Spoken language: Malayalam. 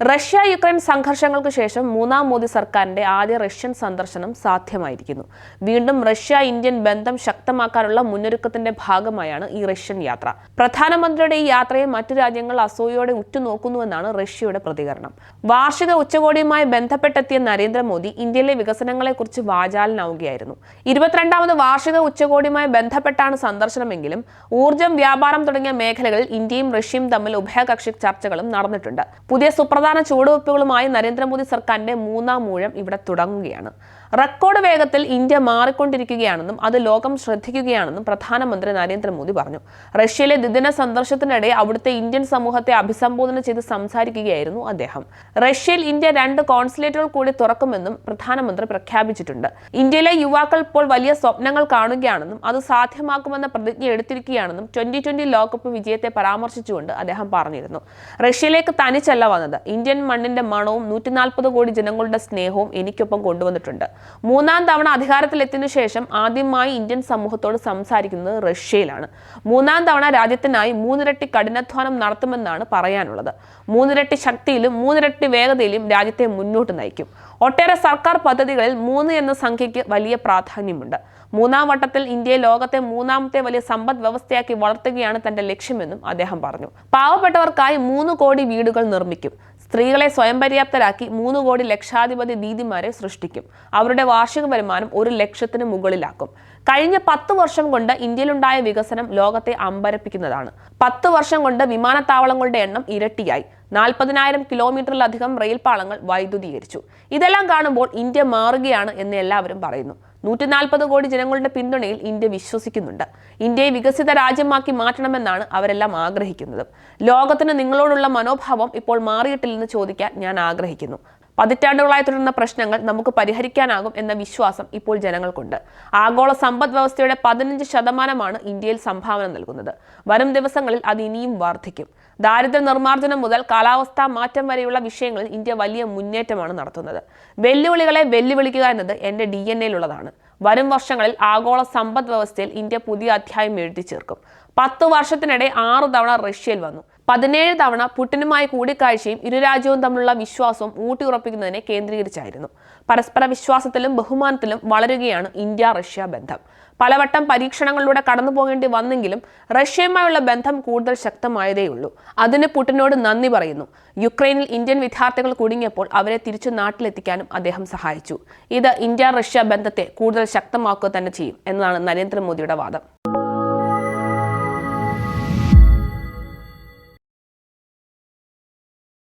റഷ്യ യുക്രൈൻ സംഘർഷങ്ങൾക്ക് ശേഷം മൂന്നാം മോദി സർക്കാരിന്റെ ആദ്യ റഷ്യൻ സന്ദർശനം സാധ്യമായിരിക്കുന്നു. വീണ്ടും റഷ്യ ഇന്ത്യൻ ബന്ധം ശക്തമാക്കാനുള്ള മുന്നൊരുക്കത്തിന്റെ ഭാഗമായാണ് ഈ റഷ്യൻ യാത്ര. പ്രധാനമന്ത്രിയുടെ ഈ യാത്രയെ മറ്റു രാജ്യങ്ങൾ അസൂയോടെ ഉറ്റുനോക്കുന്നുവെന്നാണ് റഷ്യയുടെ പ്രതികരണം. വാർഷിക ഉച്ചകോടിയുമായി ബന്ധപ്പെട്ടെത്തിയ നരേന്ദ്രമോദി ഇന്ത്യയിലെ വികസനങ്ങളെക്കുറിച്ച് വാചാലനാവുകയായിരുന്നു. ഇരുപത്തിരണ്ടാമത് വാർഷിക ഉച്ചകോടിയുമായി ബന്ധപ്പെട്ടാണ് സന്ദർശനമെങ്കിലും ഊർജം വ്യാപാരം തുടങ്ങിയ മേഖലകളിൽ ഇന്ത്യയും റഷ്യയും തമ്മിൽ ഉഭയകക്ഷി ചർച്ചകളും നടന്നിട്ടുണ്ട്. പുതിയ സുപ്രധാന ചുവടുവയ്പ്പുകളുമായി നരേന്ദ്രമോദി സർക്കാരിന്റെ മൂന്നാം മൂഴം ഇവിടെ തുടങ്ങുകയാണ്. റെക്കോർഡ് വേഗത്തിൽ ഇന്ത്യ മാറിക്കൊണ്ടിരിക്കുകയാണെന്നും അത് ലോകം ശ്രദ്ധിക്കുകയാണെന്നും പ്രധാനമന്ത്രി നരേന്ദ്രമോദി പറഞ്ഞു. റഷ്യയിലെ ദ്വിദിന സന്ദർശനത്തിനിടെ അവിടുത്തെ ഇന്ത്യൻ സമൂഹത്തെ അഭിസംബോധന ചെയ്ത് സംസാരിക്കുകയായിരുന്നു അദ്ദേഹം. റഷ്യയിൽ ഇന്ത്യ രണ്ട് കോൺസുലേറ്റുകൾ കൂടി തുറക്കുമെന്നും പ്രധാനമന്ത്രി പ്രഖ്യാപിച്ചിട്ടുണ്ട്. ഇന്ത്യയിലെ യുവാക്കൾ ഇപ്പോൾ വലിയ സ്വപ്നങ്ങൾ കാണുകയാണെന്നും അത് സാധ്യമാക്കുമെന്ന പ്രതിജ്ഞ എടുത്തിരിക്കുകയാണെന്നും ട്വന്റി ട്വന്റി ലോകകപ്പ് വിജയത്തെ പരാമർശിച്ചുകൊണ്ട് അദ്ദേഹം പറഞ്ഞിരുന്നു. റഷ്യയിലേക്ക് തനിച്ചല്ല വന്നത് ഇന്ത്യൻ മണ്ണിന്റെ മണവും നൂറ്റി നാൽപ്പത് കോടി ജനങ്ങളുടെ സ്നേഹവും എനിക്കൊപ്പം കൊണ്ടുവന്നിട്ടുണ്ട്. മൂന്നാം തവണ അധികാരത്തിലെത്തിയതിനു ശേഷം ആദ്യമായി ഇന്ത്യൻ സമൂഹത്തോട് സംസാരിക്കുന്നത് റഷ്യയിലാണ്. മൂന്നാം തവണ രാജ്യത്തിനായി മൂന്നിരട്ടി കഠിനാധ്വാനം നടത്തുമെന്നാണ് പറയാനുള്ളത്. മൂന്നിരട്ടി ശക്തിയിലും മൂന്നിരട്ടി വേഗതയിലും രാജ്യത്തെ മുന്നോട്ട് നയിക്കും. ഒട്ടേറെ സർക്കാർ പദ്ധതികളിൽ മൂന്ന് എന്ന സംഖ്യയ്ക്ക് വലിയ പ്രാധാന്യമുണ്ട്. മൂന്നാം വട്ടത്തിൽ ഇന്ത്യയെ ലോകത്തെ മൂന്നാമത്തെ വലിയ സമ്പദ് വ്യവസ്ഥയാക്കി വളർത്തുകയാണ് തന്റെ ലക്ഷ്യമെന്നും അദ്ദേഹം പറഞ്ഞു. പാവപ്പെട്ടവർക്കായി മൂന്ന് കോടി വീടുകൾ നിർമ്മിക്കും. സ്ത്രീകളെ സ്വയം പര്യാപ്തരാക്കി മൂന്ന് കോടി ലക്ഷാധിപതി ദീദിമാരെ സൃഷ്ടിക്കും. അവരുടെ വാർഷിക വരുമാനം ഒരു ലക്ഷത്തിന് മുകളിലാക്കും. കഴിഞ്ഞ പത്ത് വർഷം കൊണ്ട് ഇന്ത്യയിലുണ്ടായ വികസനം ലോകത്തെ അമ്പരപ്പിക്കുന്നതാണ്. പത്ത് വർഷം കൊണ്ട് വിമാനത്താവളങ്ങളുടെ എണ്ണം ഇരട്ടിയായി. നാൽപ്പതിനായിരം കിലോമീറ്ററിലധികം റെയിൽ പാളങ്ങൾ വൈദ്യുതീകരിച്ചു. ഇതെല്ലാം കാണുമ്പോൾ ഇന്ത്യ മാറുകയാണ് എന്ന് എല്ലാവരും പറയുന്നു. നൂറ്റി നാൽപ്പത് കോടി ജനങ്ങളുടെ പിന്തുണയിൽ ഇന്ത്യ വിശ്വസിക്കുന്നുണ്ട്. ഇന്ത്യയെ വികസിത രാജ്യമാക്കി മാറ്റണമെന്നാണ് അവരെല്ലാം ആഗ്രഹിക്കുന്നത്. ലോകത്തിന് നിങ്ങളോടുള്ള മനോഭാവം ഇപ്പോൾ മാറിയിട്ടില്ലെന്ന് ചോദിക്കാൻ ഞാൻ ആഗ്രഹിക്കുന്നു. പതിറ്റാണ്ടുകളായി തുടരുന്ന പ്രശ്നങ്ങൾ നമുക്ക് പരിഹരിക്കാനാകും എന്ന വിശ്വാസം ഇപ്പോൾ ജനങ്ങൾക്കുണ്ട്. ആഗോള സമ്പദ് വ്യവസ്ഥയുടെ പതിനഞ്ച് ശതമാനമാണ് ഇന്ത്യയിൽ സംഭാവന നൽകുന്നത്. വരും ദിവസങ്ങളിൽ അത് ഇനിയും വർദ്ധിക്കും. ദാരിദ്ര്യ നിർമ്മാർജനം മുതൽ കാലാവസ്ഥാ മാറ്റം വരെയുള്ള വിഷയങ്ങളിൽ ഇന്ത്യ വലിയ മുന്നേറ്റമാണ് നടത്തുന്നത്. വെല്ലുവിളികളെ വെല്ലുവിളിക്കുക എന്നത് എന്റെ ഡി എൻ എയിലുള്ളതാണ്. വരും വർഷങ്ങളിൽ ആഗോള സമ്പദ് വ്യവസ്ഥയിൽ ഇന്ത്യ പുതിയ അധ്യായം എഴുതി ചേർക്കും. പത്ത് വർഷത്തിനിടെ ആറ് തവണ റഷ്യയിൽ വന്നു. പതിനേഴ് തവണ പുട്ടിനുമായി കൂടിക്കാഴ്ചയും ഇരു രാജ്യവും തമ്മിലുള്ള വിശ്വാസവും ഊട്ടിയുറപ്പിക്കുന്നതിനെ കേന്ദ്രീകരിച്ചായിരുന്നു. പരസ്പര വിശ്വാസത്തിലും ബഹുമാനത്തിലും വളരുകയാണ് ഇന്ത്യ റഷ്യ ബന്ധം. പലവട്ടം പരീക്ഷണങ്ങളിലൂടെ കടന്നു പോകേണ്ടി വന്നെങ്കിലും റഷ്യയുമായുള്ള ബന്ധം കൂടുതൽ ശക്തമായതേയുള്ളൂ. അതിന് പുട്ടിനോട് നന്ദി പറയുന്നു. യുക്രൈനിൽ ഇന്ത്യൻ വിദ്യാർത്ഥികൾ കുടുങ്ങിയപ്പോൾ അവരെ തിരിച്ചു നാട്ടിലെത്തിക്കാനും അദ്ദേഹം സഹായിച്ചു. ഇത് ഇന്ത്യ റഷ്യ ബന്ധത്തെ കൂടുതൽ ശക്തമാക്കുക തന്നെ ചെയ്യും എന്നതാണ് നരേന്ദ്രമോദിയുടെ വാദം.